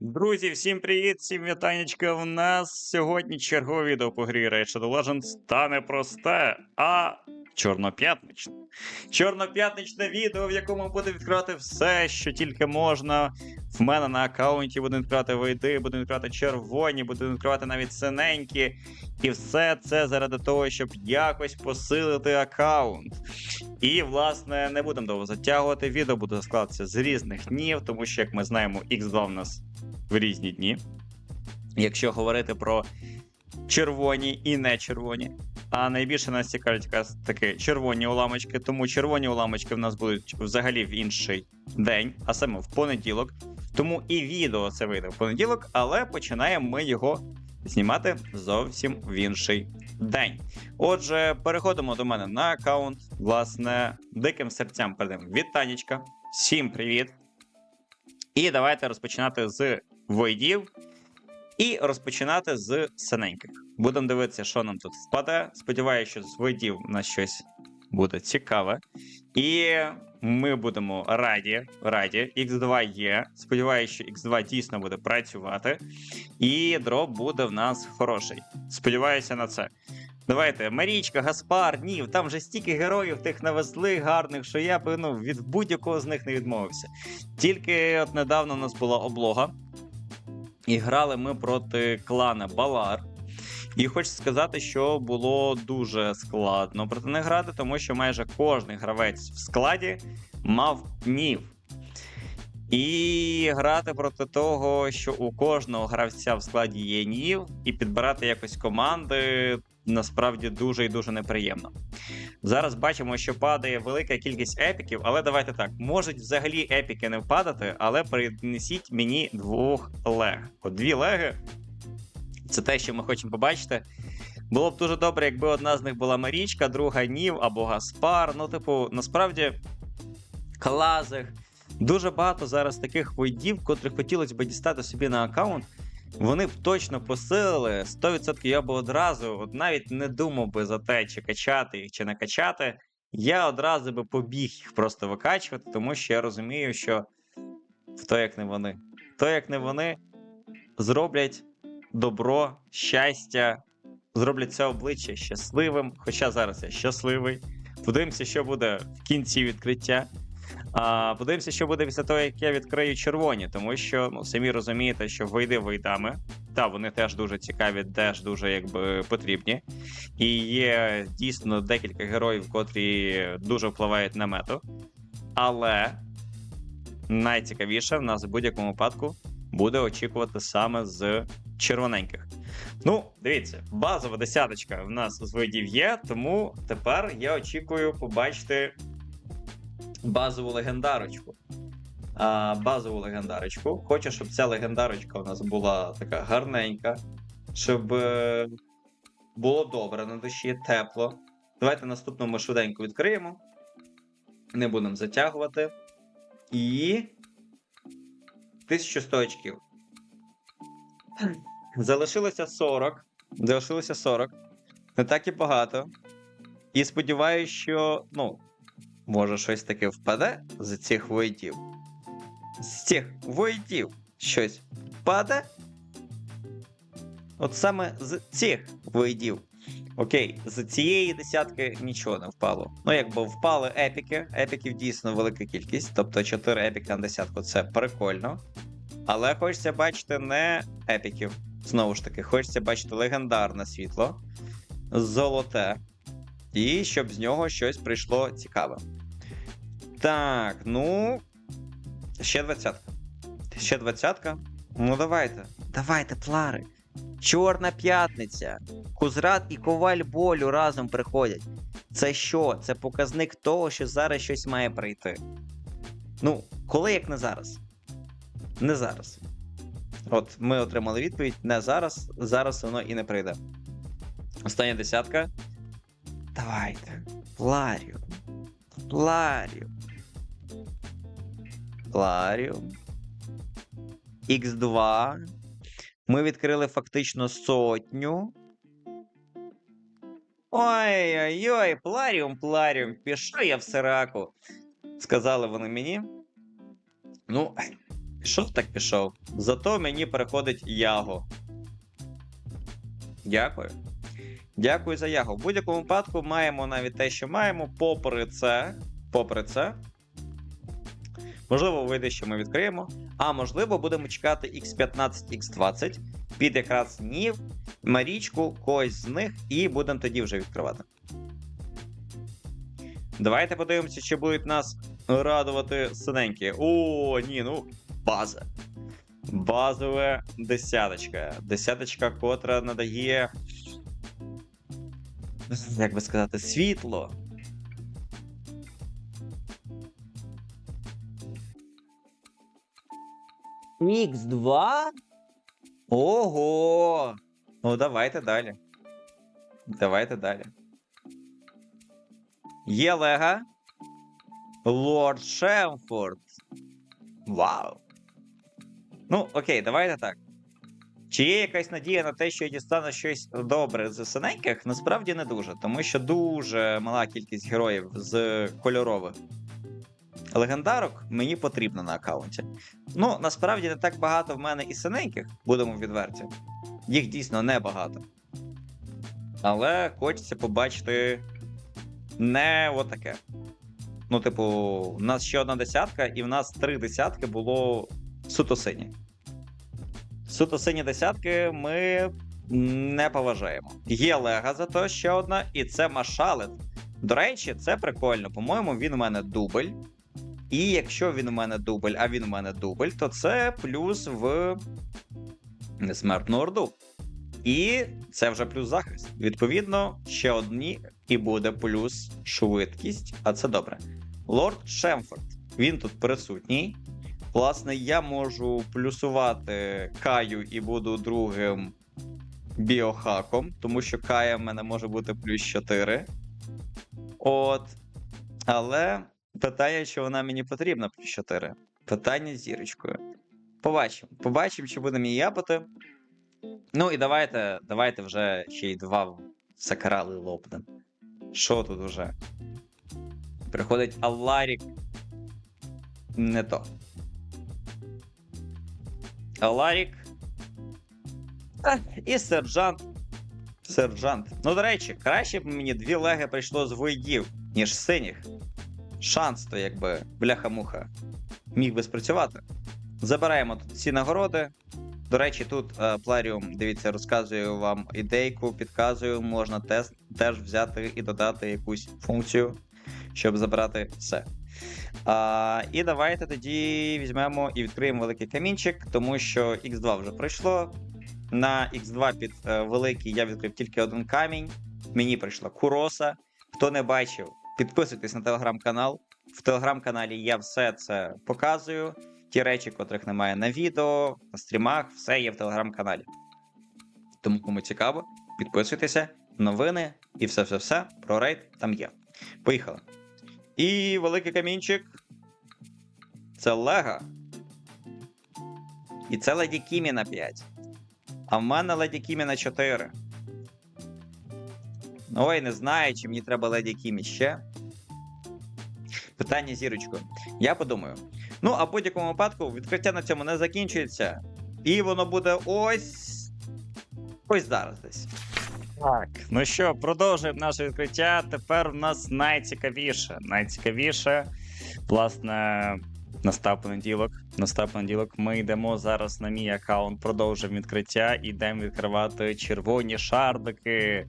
Друзі, всім привіт, всім вітанечка. У нас сьогодні чергове відео по грі Rage of Legends стане просте, а чорноп'ятничне. Чорноп'ятничне відео, в якому буде відкривати все, що тільки можна. В мене на аккаунті буду відкривати вийди, буду відкривати червоні, буду відкривати навіть синенькі. І все це заради того, щоб якось посилити аккаунт. І, власне, не будемо довго затягувати. Відео буде складатися з різних днів, тому що, як ми знаємо, X2 в нас в різні дні. Якщо говорити про червоні і не червоні. А найбільше нас цікавлять якраз таки червоні уламочки, тому червоні уламочки в нас будуть взагалі в інший день, а саме в понеділок. Тому і відео це вийде в понеділок, але починаємо ми його знімати зовсім в інший день. Отже, переходимо до мене на аккаунт. Власне, диким серцям передаємо вітанечка. Всім привіт! І давайте розпочинати з войдів і розпочинати з синеньких. Будемо дивитися, що нам тут впаде. Сподіваюся, що з войдів у нас щось буде цікаве. І ми будемо раді. раді. X2 є. Сподіваюся, що X2 дійсно буде працювати. І дроп буде в нас хороший. Сподіваюся на це. Давайте, Марічка, Гаспар, Нів, там вже стільки героїв тих навезли гарних, що я б ну, від будь-якого з них не відмовився. Тільки от недавно у нас була облога, і грали ми проти клана Балар. І хочу сказати, що було дуже складно проти них грати, тому що майже кожен гравець в складі мав нів. І грати проти того, що у кожного гравця в складі є нів, і підбирати якось команди насправді дуже і дуже неприємно. Зараз бачимо, що падає велика кількість епіків, але давайте так: можуть взагалі епіки не впадати, але принесіть мені двох лег. От дві леги це те, що ми хочемо побачити. Було б дуже добре, якби одна з них була Марічка, друга Нів або Гаспар. Ну, типу, насправді, клазих. Дуже багато зараз таких войдів, котрих хотілося б дістати собі на аккаунт. Вони б точно посилили 100% я б одразу, от навіть не думав би за те, чи качати їх, чи не качати. Я одразу би побіг їх просто викачувати, тому що я розумію, що хто як не вони, хто як не вони зроблять добро, щастя, зроблять це обличчя щасливим. Хоча зараз я щасливий. Подивимося, що буде в кінці відкриття. А, Подивимося, що буде після того, як я відкрию червоні, тому що ну, самі розумієте, що вийди войдами. Та вони теж дуже цікаві, теж дуже якби потрібні. І є дійсно декілька героїв, котрі дуже впливають на мету. Але найцікавіше в нас в будь-якому випадку буде очікувати саме з червоненьких. Ну, дивіться, базова десяточка в нас з видів є, тому тепер я очікую побачити базову легендарочку. А, Базову легендарочку. Хочу, щоб ця легендарочка у нас була така гарненька, щоб е, було добре на душі, тепло. Давайте наступну ми швиденько відкриємо. Не будемо затягувати. І. 1100 очків. Залишилося 40. Залишилося 40. Не так і багато. І сподіваюся, що, ну, може, щось таке впаде з цих войтів. З цих войтів щось впаде. От саме з цих войтів. Окей, з цієї десятки нічого не впало. Ну, якби впали епіки. Епіків дійсно велика кількість. Тобто 4 епіки на десятку це прикольно. Але хочеться бачити не епіків. Знову ж таки, хочеться бачити легендарне світло, золоте. І щоб з нього щось прийшло цікаве. Так, ну. Ще двадцятка. Ще двадцятка. Ну, давайте. Давайте, плари. Чорна п'ятниця. Кузрат і коваль болю разом приходять. Це що? Це показник того, що зараз щось має прийти. Ну, коли як не зараз? Не зараз. От ми отримали відповідь: не зараз, зараз воно і не прийде. Остання десятка. Давайте. Пларіум. Пларіум. Пларіум. Х2. Ми відкрили фактично сотню. Ой-ой-ой, Пларіум, Пларіум, пішов я в сираку. Сказали вони мені. Ну, Пішов так пішов. Зато мені переходить Яго. Дякую. Дякую за Яго. В будь-якому випадку маємо навіть те, що маємо. Попри це. Попри це. Можливо, вийде, що ми відкриємо. А можливо, будемо чекати X15, X20 під якраз Нів, Марічку, когось з них, і будемо тоді вже відкривати. Давайте подивимося, чи будуть нас радувати синенькі. О, ні, ну, база. Базове десяточка. Десяточка, котра надає. Як би сказати, світло. Х2? Ого! Ну, давайте далі. Давайте далі. Є Лега. Лорд Шемфорд. Вау. Ну, окей, давайте так. Чи є якась надія на те, що я дістану щось добре з синеньких? Насправді не дуже, тому що дуже мала кількість героїв з кольорових. Легендарок мені потрібно на аккаунті. Ну, насправді не так багато в мене і синеньких, будемо відверті. Їх дійсно небагато. Але хочеться побачити не отаке. Ну, типу, у нас ще одна десятка, і в нас три десятки було суто сині. Суто сині десятки ми не поважаємо. Є Лега зато ще одна, і це Машалет. До речі, це прикольно. По-моєму, він у мене дубль. І якщо він у мене дубль, а він у мене дубль, то це плюс в несмертну орду. І це вже плюс захист. Відповідно, ще одні і буде плюс швидкість, а це добре. Лорд Шемфорд, він тут присутній. Власне, я можу плюсувати Каю і буду другим біохаком, тому що Кая в мене може бути плюс 4. От. Але питання, чи вона мені потрібна плюс 4. Питання з зірочкою. Побачимо. Побачимо, чи будемо її япати. Ну і давайте, давайте вже ще й два сакрали лопнем. Що тут уже? Приходить Алларік. Не то. Аларік. Та, І сержант. Сержант. Ну, до речі, краще б мені дві леги прийшло з воїдів, ніж синіх. Шанс то, якби, бляха-муха, міг би спрацювати. Забираємо тут ці нагороди. До речі, тут е, Пларіум, дивіться, розказую вам ідейку, підказую, можна тест, теж взяти і додати якусь функцію, щоб забрати все. А, і давайте тоді візьмемо і відкриємо великий камінчик, тому що X2 вже пройшло. На X2 під е, великий я відкрив тільки один камінь. Мені прийшла куроса. Хто не бачив, підписуйтесь на телеграм-канал. В телеграм-каналі я все це показую. Ті речі, котрих немає на відео, на стрімах, все є в телеграм-каналі. Тому кому цікаво, підписуйтеся, новини і все-все-все про рейд там є. Поїхали. І великий камінчик. Це Лега. І це Леді Кімі на 5. А в мене Леді Кімі на 4. Ой, не знаю, чи мені треба Леді Кімі ще. Питання зірочкою. Я подумаю. Ну, а в будь-якому випадку відкриття на цьому не закінчується. І воно буде ось. Ось зараз десь. Так, ну що, продовжуємо наше відкриття. Тепер в нас найцікавіше. Найцікавіше, власне, настав понеділок. Настав понеділок. Ми йдемо зараз на мій аккаунт, продовжуємо відкриття і йдемо відкривати червоні шардики.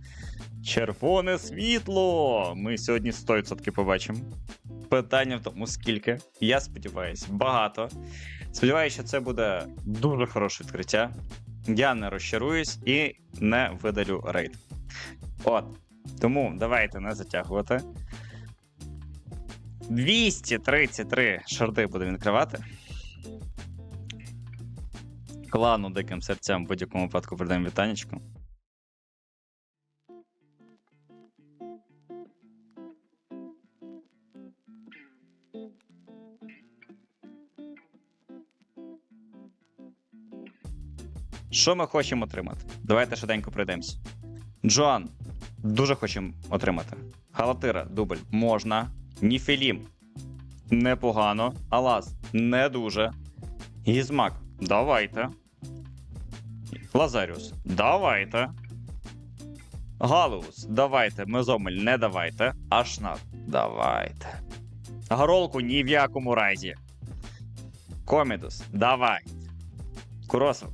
Червоне світло! Ми сьогодні 100% побачимо. Питання в тому, скільки. Я сподіваюся, багато. Сподіваюся, що це буде дуже хороше відкриття. Я не розчаруюсь і не видалю рейд. От. Тому давайте не затягувати. 233 шарди будемо відкривати. Клану диким серцям в будь-якому випадку передаємо вітанечку. Що ми хочемо отримати? Давайте швиденько пройдемося. Джоан. Дуже хочемо отримати. Халатира, дубль. Можна. Ніфілім. Непогано. Алас не дуже. Гізмак, давайте. Лазаріус, давайте. Галус, давайте. Мезомель, не давайте. Ашнат, давайте. Горолку ні в якому разі. Комідус, давай. Куросов,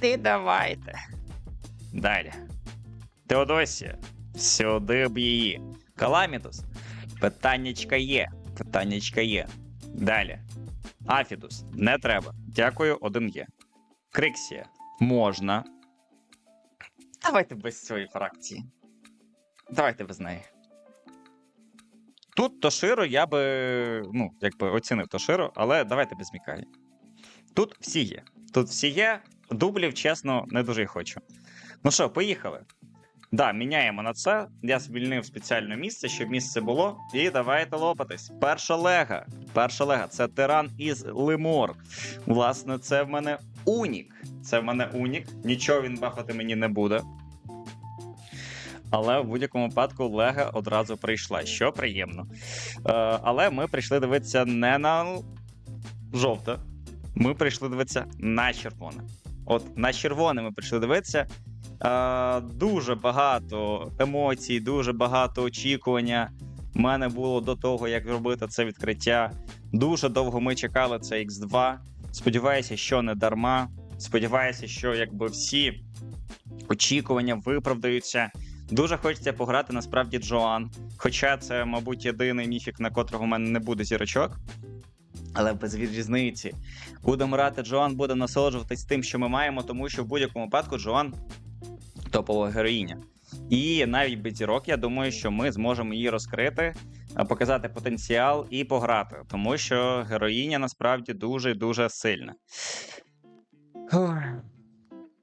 ти давайте. Далі. Теодосія, сюди б її. Каламідус, питаннячка є. Питаннячка є. Далі. Афідус, не треба. Дякую, один є. Криксія, можна. Давайте без цієї фракції. Давайте без неї. Тут Тоширо я би, ну, якби оцінив Тоширо, але давайте без Мікалі. Тут всі є. Тут всі є. Дублів, чесно, не дуже хочу. Ну що, поїхали. Да, міняємо на це. Я звільнив спеціальне місце, щоб місце було. І давайте лопатись. Перша лега. Перша лега це тиран із Лимор. Власне, це в мене Унік. Це в мене Унік. Нічого він бафати мені не буде. Але в будь-якому випадку Лега одразу прийшла, що приємно. Е, але ми прийшли дивитися не на жовте. Ми прийшли дивитися на червоне. От на червоне ми прийшли дивитися. Е, дуже багато емоцій, дуже багато очікування. У мене було до того, як робити це відкриття. Дуже довго ми чекали це X2. Сподіваюся, що не дарма. Сподіваюся, що якби всі очікування виправдаються. Дуже хочеться пограти насправді Джоан. Хоча це, мабуть, єдиний міфік, на котрого в мене не буде зірочок. Але без різниці. Будемо грати Джоан, будемо насолоджуватись тим, що ми маємо, тому що в будь-якому випадку Джоан топова героїня. І навіть без зірок, я думаю, що ми зможемо її розкрити, показати потенціал і пограти, тому що героїня насправді дуже дуже сильна.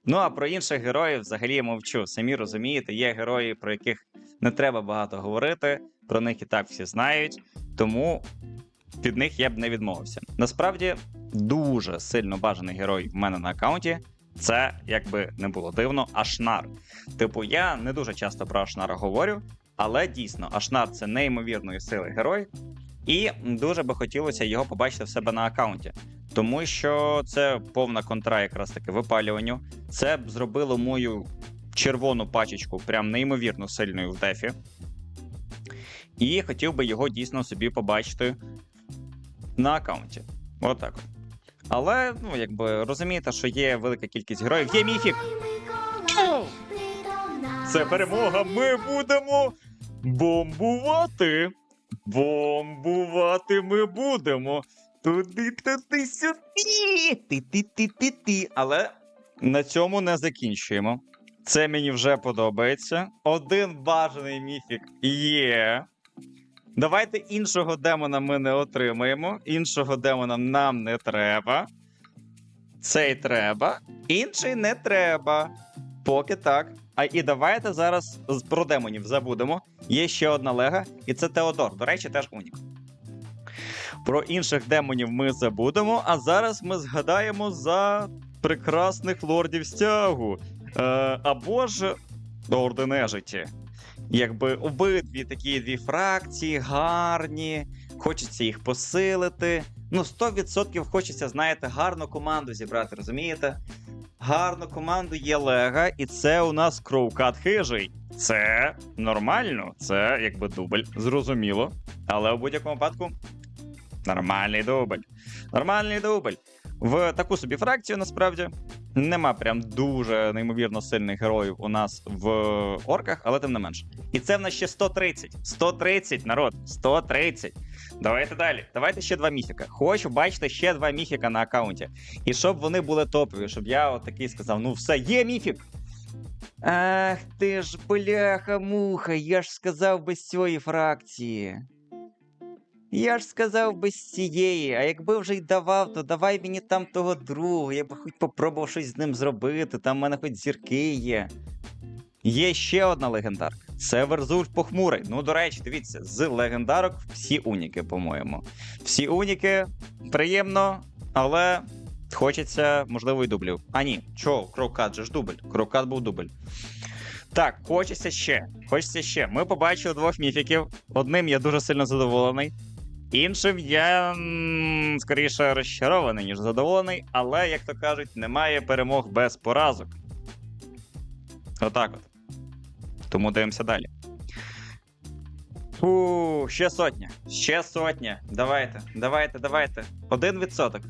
Ну а про інших героїв взагалі я мовчу. Самі розумієте, є герої, про яких не треба багато говорити, про них і так всі знають, тому від них я б не відмовився. Насправді дуже сильно бажаний герой в мене на аккаунті. Це, якби не було дивно, Ашнар. Типу, я не дуже часто про Ашнара говорю, але дійсно, Ашнар це неймовірної сили герой, і дуже би хотілося його побачити в себе на аккаунті. Тому що це повна контра, якраз таки випалюванню. Це б зробило мою червону пачечку прям неймовірно сильною в дефі. І хотів би його дійсно собі побачити на аккаунті. Отак. от. Але, ну, якби розумієте, що є велика кількість героїв. Є міфік! Це перемога. Ми будемо бомбувати. Бомбувати ми будемо. Туди, туди, сюди. Ти-ти-ти-ти-ти. Але на цьому не закінчуємо. Це мені вже подобається. Один бажаний міфік є. Давайте іншого демона ми не отримаємо. Іншого демона нам не треба. Цей треба. Інший не треба. Поки так. А і давайте зараз про демонів забудемо. Є ще одна лега, і це Теодор. До речі, теж унік. Про інших демонів ми забудемо, а зараз ми згадаємо за прекрасних лордів стягу. Е, або ж Орди Нежиті. Якби обидві такі дві фракції гарні, хочеться їх посилити. Ну, 100% хочеться, знаєте, гарну команду зібрати, розумієте? Гарну команду є Лега, і це у нас Кроукат хижий. Це нормально, це якби дубль, зрозуміло. Але в будь-якому випадку нормальний дубль. Нормальний дубль. В таку собі фракцію насправді нема прям дуже неймовірно сильних героїв у нас в орках, але тим не менше. І це в нас ще 130. 130, народ, 130. Давайте далі. Давайте ще два міфіка. Хочу бачити ще два міфіка на аккаунті. І щоб вони були топові, щоб я от такий сказав: ну все, є міфік. Ах ти ж бляха-муха, я ж сказав без цієї фракції. Я ж сказав без цієї, а якби вже й давав, то давай мені там того другого, я би хоч попробував щось з ним зробити, там в мене хоч зірки є. Є ще одна легендарка. Це Верзуль Похмурий. Ну, до речі, дивіться, з легендарок всі уніки, по-моєму. Всі уніки приємно, але хочеться, можливо, і дублів. А ні, чого, Крокат же ж дубль. Крокат був дубль. Так, хочеться ще. Хочеться ще. Ми побачили двох міфіків. Одним я дуже сильно задоволений. Іншим я скоріше розчарований, ніж задоволений, але, як то кажуть, немає перемог без поразок. Отак от. Тому дивимося далі. Фу, ще сотня. Ще сотня. Давайте, давайте, давайте. Один відсоток.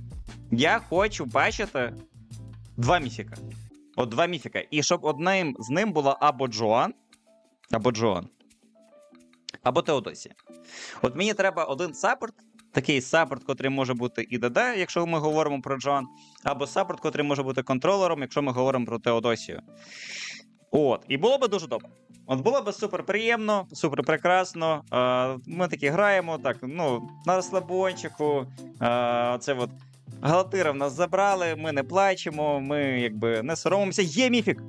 Я хочу бачити два міфіка. От два міфіка. І щоб одним з ним була або Джоан, або Джоан, або Теодосія. От мені треба один саппорт, такий саппорт, котрий може бути і ДД, якщо ми говоримо про Джоан, або саппорт, котрий може бути контролером, якщо ми говоримо про Теодосію. От, і було би дуже добре. От було би супер приємно, супер прекрасно. Е, ми такі граємо, так, ну, на розслабончику. Е, це от Галатира в нас забрали, ми не плачемо, ми якби не соромимося. Є міфік!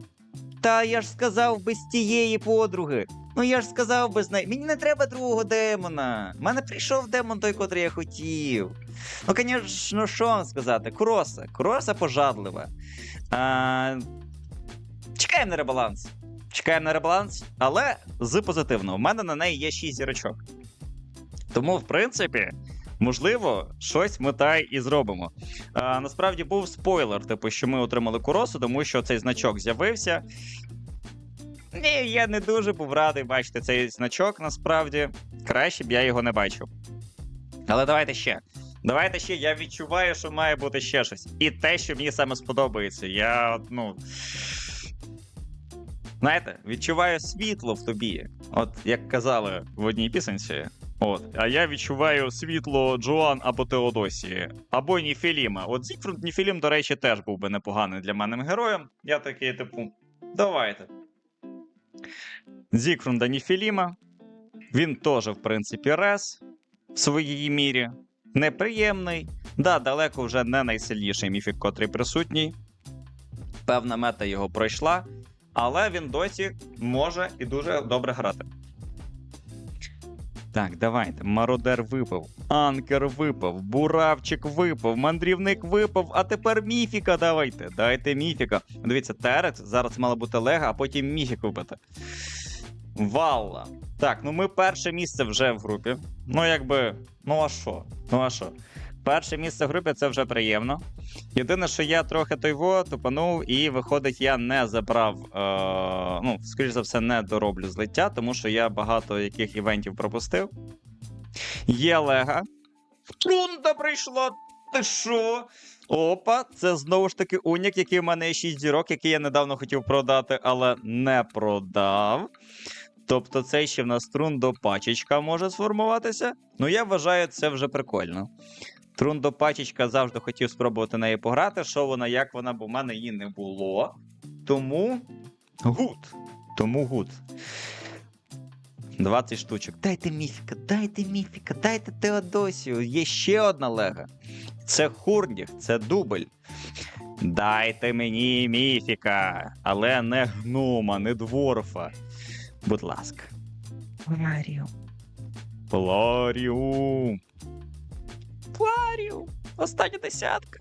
Та я ж сказав без тієї подруги. Ну я ж сказав без неї. Мені не треба другого демона. У мене прийшов демон той, котрий я хотів. Ну, звісно, що вам сказати? Кроса. Кроса пожадлива. А... Чекаємо на ребаланс. Чекаємо на ребаланс, але з позитивного. У мене на неї є 6 зірочок. Тому, в принципі, можливо, щось ми та і зробимо. А, насправді був спойлер, типу, що ми отримали куросу, тому що цей значок з'явився. Ні, я не дуже був радий бачити цей значок, насправді. Краще б я його не бачив. Але давайте ще. Давайте ще. Я відчуваю, що має бути ще щось. І те, що мені саме сподобається. Я, ну. Знаєте, відчуваю світло в тобі. От як казали в одній пісенці. От, а я відчуваю світло Джоан або Теодосії, або Ніфіліма. От Зігфруд Ніфілім, до речі, теж був би непоганим для мене героєм. Я такий, типу, давайте. Зігфрунда Ніфіліма. Він теж, в принципі, рес в своїй мірі. Неприємний. Да, далеко вже не найсильніший міфік, котрий присутній. Певна мета його пройшла, але він досі може і дуже добре грати. Так, давайте. Мародер випав, Анкер випав, Буравчик випав, мандрівник випав, а тепер міфіка давайте. Дайте міфіка. Дивіться, Терекс зараз мала бути Лега, а потім міфік випити. Валла. Так, ну ми перше місце вже в групі. Ну, якби, ну а що? Ну а що? Перше місце в групі це вже приємно. Єдине, що я трохи тойво тупанув, і виходить, я не забрав. Е- ну, скоріш за все, не дороблю злиття, тому що я багато яких івентів пропустив. Є Лега. Трунда прийшла. Ти що? Опа, це знову ж таки унік, який в мене є 6 зірок, який я недавно хотів продати, але не продав. Тобто цей ще в нас трундо пачечка може сформуватися. Ну, я вважаю, це вже прикольно. Трундо пачечка завжди хотів спробувати неї пограти. Що вона, як вона, бо в мене її не було. Тому гуд. Тому гуд. 20 штучок. Дайте міфіка, дайте міфіка, дайте Теодосію. Є ще одна лега. Це Хурніх, це дубль. Дайте мені міфіка, але не гнома, не дворфа. Будь ласка. Маріо. Пларіум. Пларіум. Остання десятка.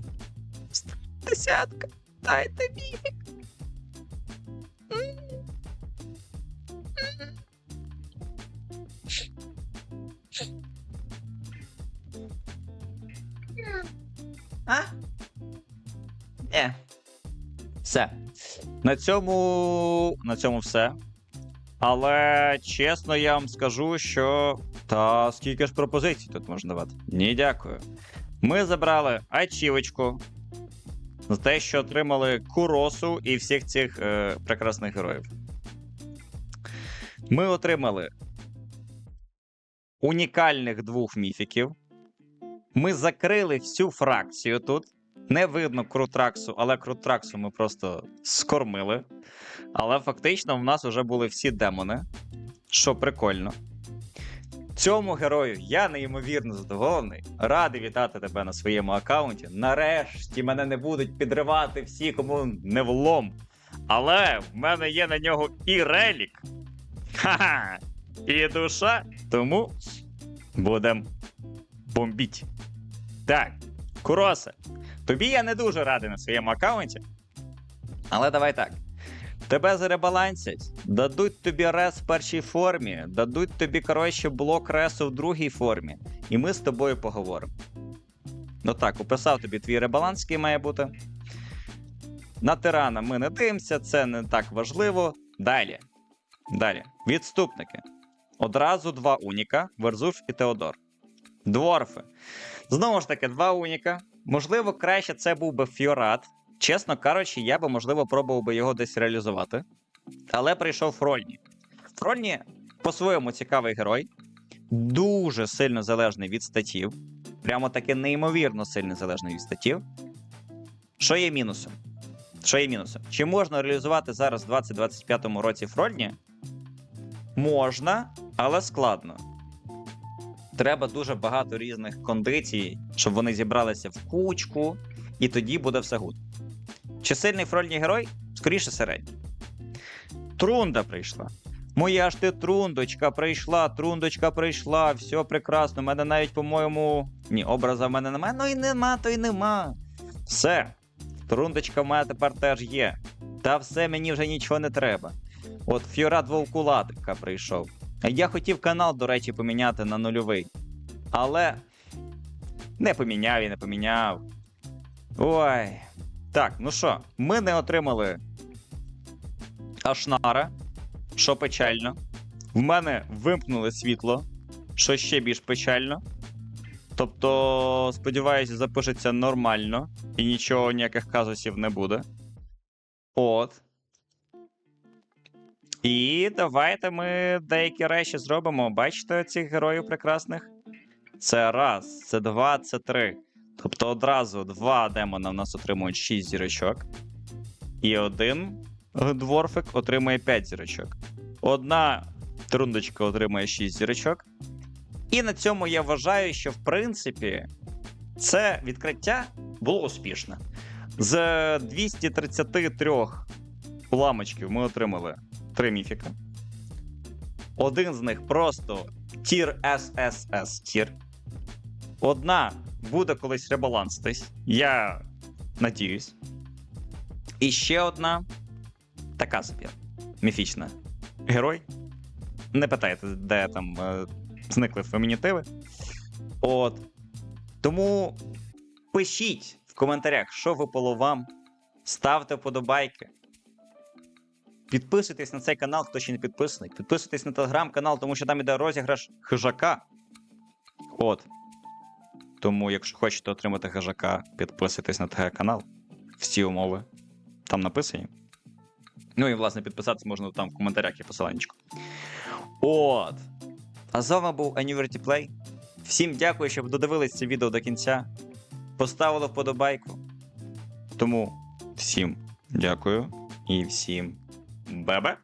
Остання десятка. Дайте міфік. А? Не. Все. На цьому. На цьому все. Але чесно, я вам скажу, що. Та скільки ж пропозицій тут можна давати? Ні, дякую. Ми забрали ачівочку за те, що отримали Куросу і всіх цих е, прекрасних героїв. Ми отримали унікальних двох міфіків. Ми закрили всю фракцію тут. Не видно Крутраксу, але Крутраксу ми просто скормили. Але фактично в нас вже були всі демони, що прикольно. Цьому герою я неймовірно задоволений. Радий вітати тебе на своєму аккаунті. Нарешті мене не будуть підривати всі, кому не влом. Але в мене є на нього і релік. Ха-ха! І душа. Тому будем бомбіть. Так, Куросе, тобі я не дуже радий на своєму аккаунті. Але давай так. Тебе заребалансять, дадуть тобі рес в першій формі, дадуть тобі, коротше, блок ресу в другій формі. і ми з тобою поговоримо. Ну так, описав тобі твій ребаланс, який має бути. На тирана ми не дивимося, це не так важливо. Далі. Далі. Відступники. Одразу два уніка: Верзуш і Теодор. Дворфи. Знову ж таки, два уніка. Можливо, краще це був би Фіорат. Чесно кажучи, я би, можливо, пробував би його десь реалізувати. Але прийшов Фрольні. Фрольні по-своєму цікавий герой, дуже сильно залежний від статів. Прямо таки неймовірно сильно залежний від статів. Що є мінусом? Що є мінусом? Чи можна реалізувати зараз в 2025 році Фрольні? Можна, але складно. Треба дуже багато різних кондицій, щоб вони зібралися в кучку, і тоді буде все гуд. Чи сильний фрольний герой? Скоріше середній. Трунда прийшла. Моя ж ти трундочка прийшла, трундочка прийшла, все прекрасно. У мене навіть, по-моєму. Ні, образа в мене немає, ну і нема, то й нема. Все. Трундочка в мене тепер теж є. Та все, мені вже нічого не треба. От Фіорат Вовкулатика прийшов. Я хотів канал, до речі, поміняти на нульовий. Але не поміняв і не поміняв. Ой. Так, ну що, ми не отримали Ашнара, що печально. В мене вимкнули світло, що ще більш печально. Тобто, сподіваюся, запишеться нормально і нічого, ніяких казусів не буде. От. І давайте ми деякі речі зробимо. Бачите цих героїв прекрасних? Це раз, це два, це три. Тобто одразу два демона в нас отримують 6 зірочок. І один дворфик отримує 5 зірочок. Одна трундочка отримує 6 зірочок. І на цьому я вважаю, що в принципі це відкриття було успішне. З 233 уламочків ми отримали 3 міфіка. Один з них просто тір SSS тір. Одна буде колись ребаланстись. Я надіюсь. І ще одна така собі міфічна. Герой. Не питайте, де там е, зникли фемінітиви. От. Тому пишіть в коментарях, що випало вам. Ставте вподобайки. Підписуйтесь на цей канал, хто ще не підписаний. Підписуйтесь на телеграм-канал, тому що там іде розіграш хижака. От. Тому, якщо хочете отримати хижака, підписуйтесь на ТГ канал. Всі умови там написані. Ну і, власне, підписатися можна там в коментарях є посиланнячко. От. А з вами був Annuity Play. Всім дякую, що додивились це відео до кінця. Поставили вподобайку. Тому всім дякую і всім бебе.